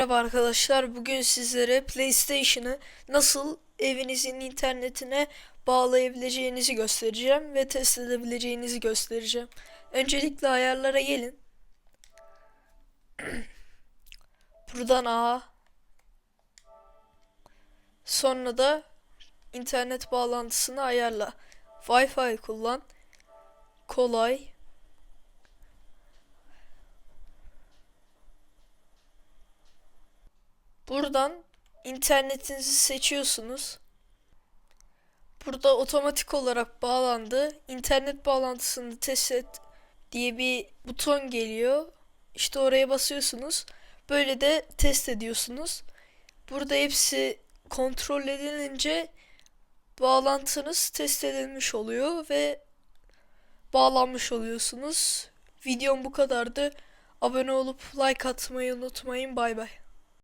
Merhaba arkadaşlar. Bugün sizlere PlayStation'ı nasıl evinizin internetine bağlayabileceğinizi göstereceğim ve test edebileceğinizi göstereceğim. Öncelikle ayarlara gelin. Buradan A. Sonra da internet bağlantısını ayarla. Wi-Fi kullan. Kolay. Buradan internetinizi seçiyorsunuz. Burada otomatik olarak bağlandı. İnternet bağlantısını test et diye bir buton geliyor. İşte oraya basıyorsunuz. Böyle de test ediyorsunuz. Burada hepsi kontrol edilince bağlantınız test edilmiş oluyor ve bağlanmış oluyorsunuz. Videom bu kadardı. Abone olup like atmayı unutmayın. Bay bay.